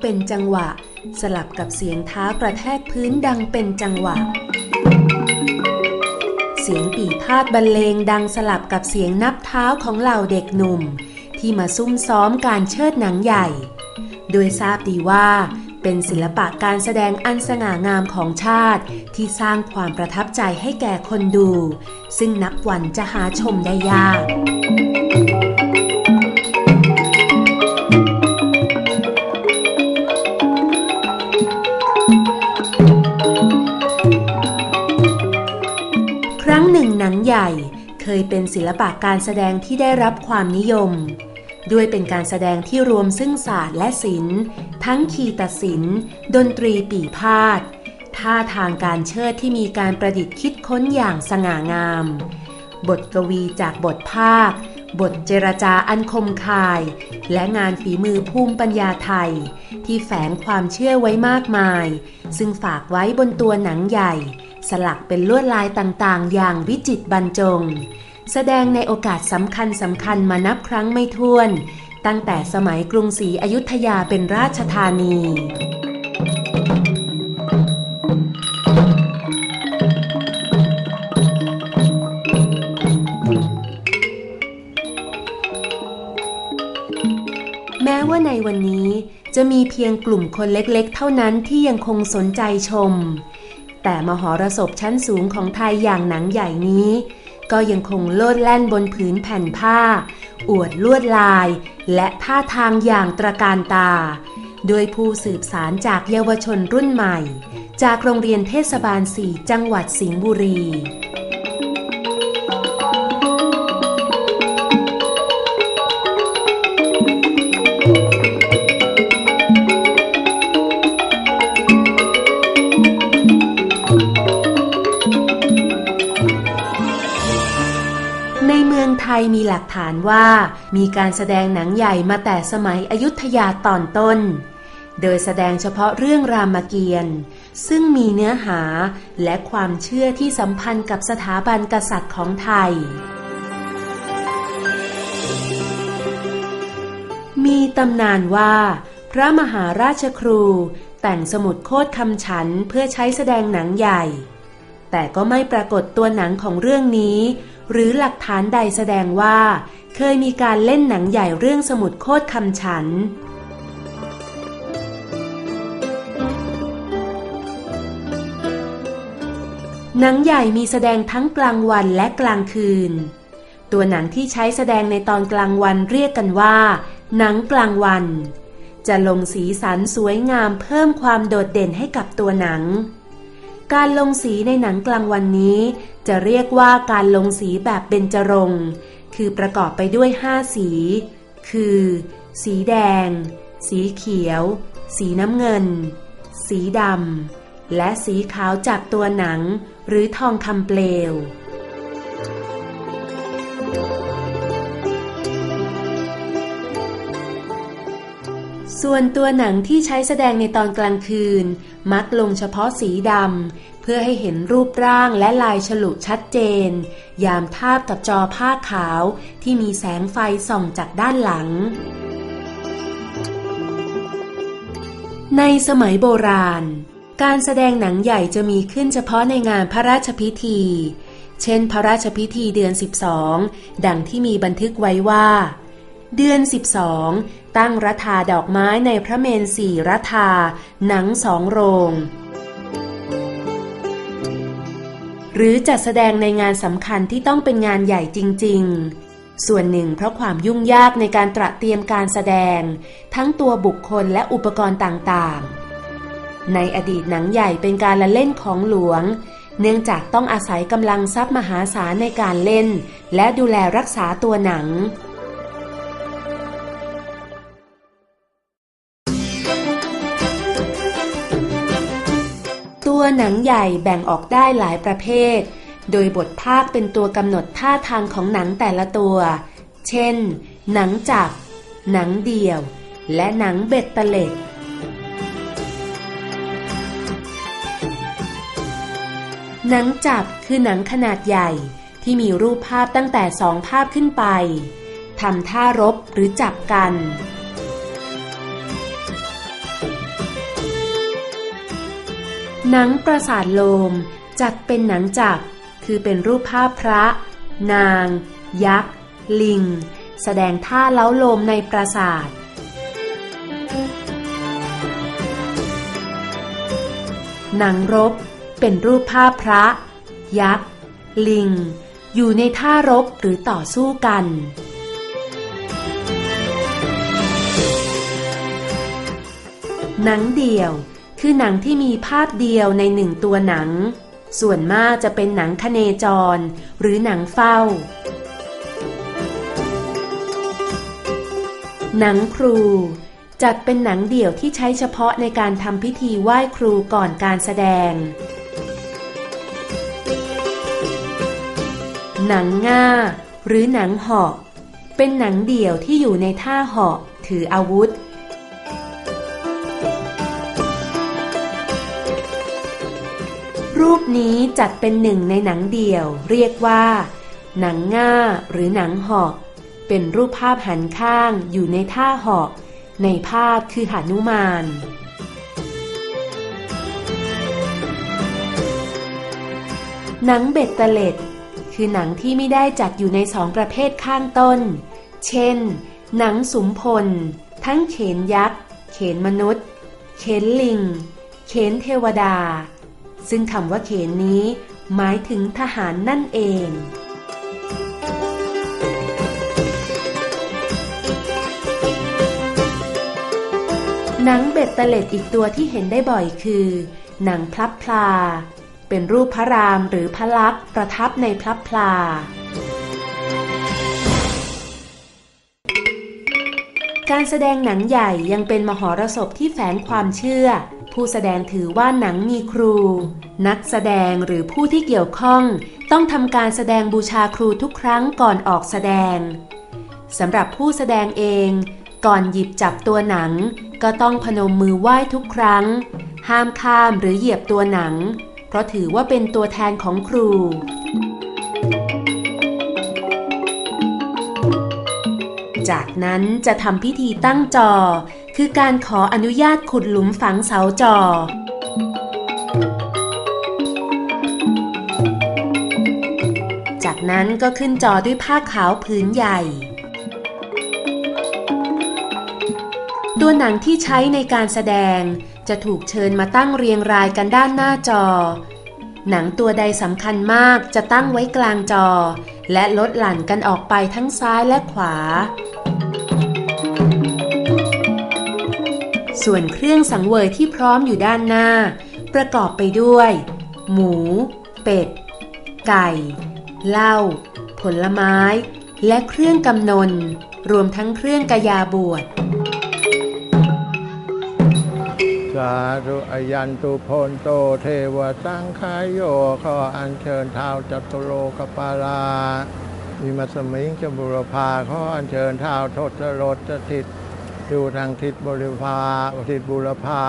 เป็นจังหวะ สลับกับเสียงเท้ากระแทกพื้นดังเป็นจังหวะ เสียงปีพาดบรรเลงดังสลับกับเสียงนับเท้าของเหล่าเด็กหนุ่ม ที่มาซุ่มซ้อมการเชิดหนังใหญ่ โดยทราบดีว่า เป็นศิลปะการแสดงอันสง่างามของชาติที่สร้างความประทับใจให้แก่คนดู ซึ่งนับวันจะหาชมได้ยาก เคยเป็นศิลปะการแสดงที่ได้รับความนิยม ด้วยเป็นการแสดงที่รวมซึ่งศาสตร์และศิลป์ทั้งขีตศิลป์ดนตรีปีพาดท่าทางการเชิดที่มีการประดิษฐ์คิดค้นอย่างสง่างาม บทกวีจากบทภาค บทเจรจาอันคมคาย และงานฝีมือภูมิปัญญาไทย ที่แฝงความเชื่อไว้มากมาย ซึ่งฝากไว้บนตัวหนังใหญ่ สลักเป็นลวดลายต่างๆ อย่างวิจิตรบรรจง แสดงในโอกาสสำคัญสำคัญมานับครั้งไม่ถ้วน ตั้งแต่สมัยกรุงศรีอยุธยาเป็นราชธานี ม้ว่าในวันนี้จะมีเพียงกลุ่มคนเล็กๆ เท่านั้นที่ยังคงสนใจชม แต่มหรสพชั้นสูงของไทยอย่างหนังใหญ่นี้ ก็ยังคงโลดแล่นบนผืนแผ่นผ้า อวดลวดลาย และท่าทางอย่างตระการตา โดยผู้สืบสารจากเยาวชนรุ่นใหม่ จากโรงเรียนเทศบาล 4 จังหวัดสิงห์บุรี มีหลักฐานว่ามีการแสดงหนังใหญ่มาแต่สมัยอยุธยาตอนต้น โดยแสดงเฉพาะเรื่องรามเกียรติ์ซึ่งมีเนื้อหาและความเชื่อที่สัมพันธ์กับสถาบันกษัตริย์ของไทย มีตำนานว่า พระมหาราชครูแต่งสมุดโคดคำฉันเพื่อใช้แสดงหนังใหญ่ แต่ก็ไม่ปรากฏตัวหนังของเรื่องนี้ หรือหลักฐานใดแสดงว่า เคยมีการเล่นหนังใหญ่เรื่องสมุดโคดคำฉัน หนังใหญ่มีแสดงทั้งกลางวันและกลางคืน ตัวหนังที่ใช้แสดงในตอนกลางวันเรียกกันว่า หนังกลางวัน จะลงสีสันสวยงามเพิ่มความโดดเด่นให้กับตัวหนัง การลงสีในหนังกลางวันนี้ จะเรียกว่าการลงสีแบบเบญจรงค์คือประกอบไปด้วย 5 สี คือ สีแดง สีเขียว สีน้ำเงิน สีดำและสีขาวจากตัวหนัง หรือทองคำเปลว ส่วนตัวหนังที่ใช้แสดงในตอนกลางคืน มักลงเฉพาะสีดำ เพื่อให้เห็นรูปร่างและลายฉลุชัดเจน ยามทาบกับจอผ้าขาวที่มีแสงไฟส่องจากด้านหลัง ในสมัยโบราณ การแสดงหนังใหญ่จะมีขึ้นเฉพาะในงานพระราชพิธี เช่น พระราชพิธีเดือน 12 ดังที่มีบันทึกไว้ว่า เดือน 12 ตั้งรัฐาดอกไม้ในพระเมนสี่รัฐา หนังสองโรง หรือจัดแสดงในงานสำคัญที่ต้องเป็นงานใหญ่จริง ๆ ส่วนหนึ่งเพราะความยุ่งยากในการตระเตรียมการแสดง ทั้งตัวบุคคลและอุปกรณ์ต่างๆ ในอดีตหนังใหญ่เป็นการละเล่นของหลวงเนื่องจากต้องอาศัยกำลังทรัพย์มหาศาลในการเล่น และดูแลรักษาตัวหนัง หนังใหญ่แบ่งออกได้หลายประเภท โดยบทภาคเป็นตัวกำหนดท่าทางของหนังแต่ละตัว เช่น หนังจับ หนังเดี่ยว และหนังเบ็ดเล็ดหนังจับคือหนังขนาดใหญ่ที่มีรูปภาพตั้งแต่สองภาพขึ้นไปทำท่ารบหรือจับกัน หนังปราสาทโลมจัดเป็นหนังจักรคือเป็นรูปภาพพระ นาง ยักษ์ ลิง แสดงท่าเล้าโลมในปราสาท หนังรบ เป็นรูปภาพพระ ยักษ์ ลิง อยู่ในท่ารบหรือต่อสู้กัน หนังเดี่ยว คือหนังที่มีภาพเดียวในหนึ่งตัวหนัง ส่วนมากจะเป็นหนังคเนจร หรือหนังเฝ้า หนังครู จัดเป็นหนังเดี่ยวที่ใช้เฉพาะในการทำพิธีไหว้ครูก่อนการแสดง หนังง่า หรือหนังเหาะ เป็นหนังเดี่ยวที่อยู่ในท่าเหาะถืออาวุธ รูปนี้จัดเป็นหนึ่งในหนังเดี่ยว เรียกว่า หนังง่าหรือหนังหาะเป็นรูปภาพหันข้างอยู่ในท่าหาะในภาพคือหานุมานหนังเบ็ดเตล็ด คือหนังที่ไม่ได้จัดอยู่ในสองประเภทข้างต้น เช่น หนังสุมพล ทั้งเขนยักษ์ เขนมนุษย์ เขนลิง เขนเทวดา ซึ่งคำว่าเขนนี้ หมายถึงทหารนั่นเอง หนังเบ็ดเตล็ดอีกตัวที่เห็นได้บ่อยคือ หนังพลับพลา เป็นรูปพระรามหรือพระลักษณ์ประทับในพลับพลาการแสดงหนังใหญ่ยังเป็นมหรสพที่แฝงความเชื่อ ผู้แสดงถือว่าหนังมีครู นักแสดงหรือผู้ที่เกี่ยวข้อง ต้องทำการแสดงบูชาครูทุกครั้งก่อนออกแสดงสำหรับผู้แสดงเอง ก่อนหยิบจับตัวหนัง ก็ต้องพนมมือไหว้ทุกครั้ง ห้ามข้ามหรือเหยียบตัวหนัง เพราะถือว่าเป็นตัวแทนของครูจากนั้นจะทำพิธีตั้งจอ คือการขออนุญาตขุดหลุมฝังเสาจอจากนั้นก็ขึ้นจอด้วยผ้าขาวผืนใหญ่ ตัวหนังที่ใช้ในการแสดงจะถูกเชิญมาตั้งเรียงรายกันด้านหน้าจอ หนังตัวใดสำคัญมากจะตั้งไว้กลางจอ และลดหลั่นกันออกไปทั้งซ้ายและขวา ส่วนเครื่องสังเวยที่พร้อมอยู่ด้านหน้า ประกอบไปด้วย หมู เป็ด ไก่ เหล้า ผลไม้ และเครื่องกำนน รวมทั้งเครื่องกยาบวชสาธุอยันตุโพนโตเทวสังขายโยขออัญเชิญเท้าจัตุโลกปาลาวิมัสมิงจบุรพาขออัญเชิญเท้าทศรถสถิต อยู่ทางทิศบริพาทิศบุรพา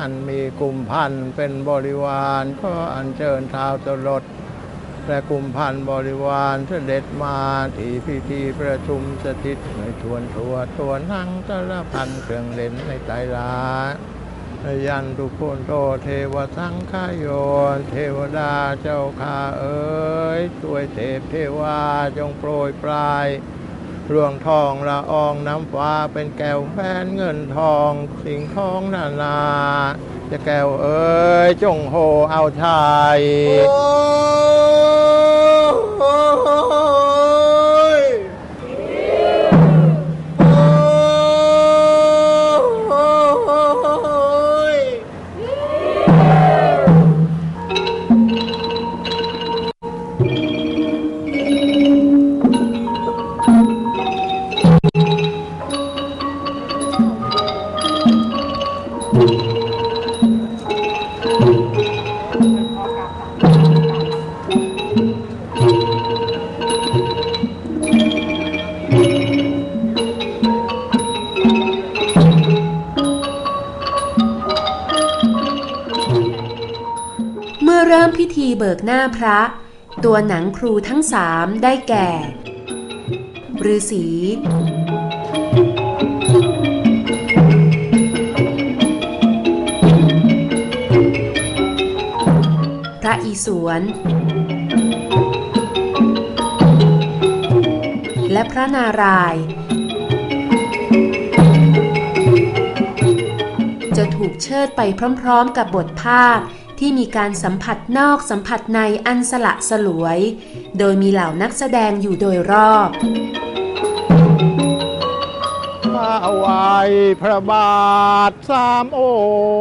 อันมีกลุ่มพันธุ์เป็นบริวารขออัญเชิญท้าวตรถและกลุ่มพันธุ์บริวารเสด็จมาที่พิธีประชุมสถิตในชวนทัวตัวนั่งตละพันเครื่องเล่นในไตรลายันตุโคนโตเทวสังขาโยนเทวดาเจ้าข้าเอ๋ยช่วยเทพเทวาจงโปรยปลาย รวงทองละอองน้ำฟ้าเป็นแก้วแฟนเงินทองสิ่งทองนานา จะแก้วเอ๋ยจงโหเอาไทย บิกหน้าพระ ตัวหนังครูทั้งสามได้แก่ฤาษีพระอิศวรและพระนารายณ์จะถูกเชิดไปพร้อมๆกับบทภาค ที่มีการสัมผัสนอกสัมผัสในอันสละสลวย โดยมีเหล่านักแสดงอยู่โดยรอบข้าไหวพระบาทสามอ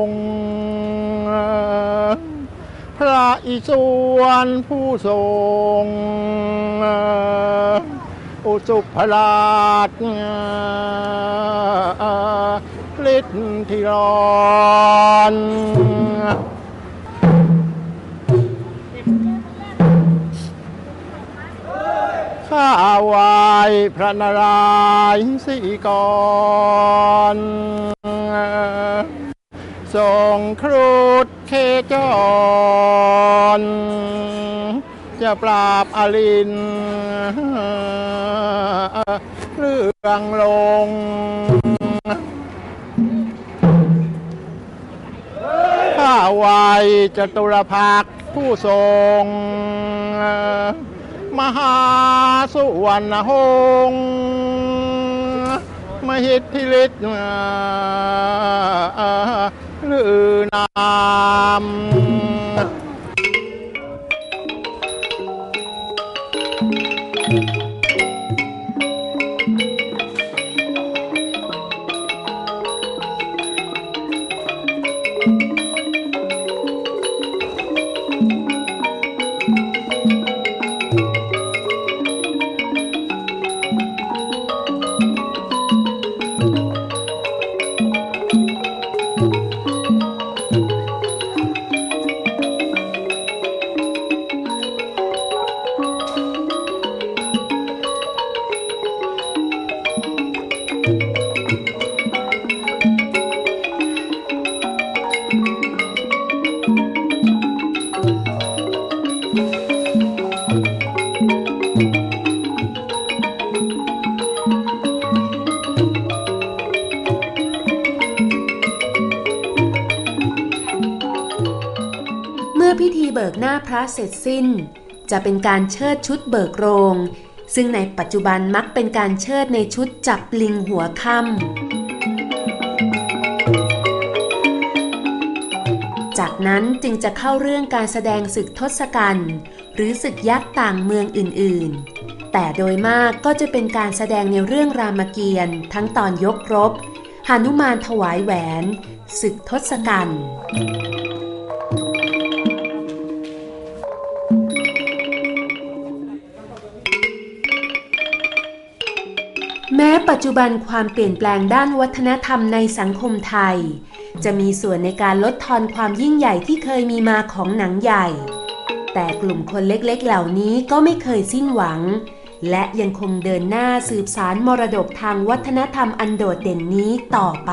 งค์ พระอิศวรผู้ทรง อุสุภราชฤทธิรอน ข้าไหวพระนารายณ์สีกรทรงครุฑเทจร จะปราบอลินเรื่องลงข้าไวจตุรพักผู้ทรง มหาสุวรรณหงษ์มหิทธิฤทธิ์ลือนาม พระเสร็จสิ้น จะเป็นการเชิดชุดเบิกโรง ซึ่งในปัจจุบันมักเป็นการเชิดในชุดจับลิงหัวค่ำจากนั้นจึงจะเข้าเรื่องการแสดงศึกทศกัณฐ์หรือศึกยักษ์ต่างเมืองอื่นๆ แต่โดยมากก็จะเป็นการแสดงในเรื่องรามเกียรติ์ทั้งตอนยกรบหานุมานถวายแหวนศึกทศกัณฐ์ ปัจจุบันความเปลี่ยนแปลงด้านวัฒนธรรมในสังคมไทย จะมีส่วนในการลดทอนความยิ่งใหญ่ที่เคยมีมาของหนังใหญ่ แต่กลุ่มคนเล็กๆ เหล่านี้ก็ไม่เคยสิ้นหวัง และยังคงเดินหน้าสืบสารมรดกทางวัฒนธรรมอันโดดเด่นนี้ต่อไป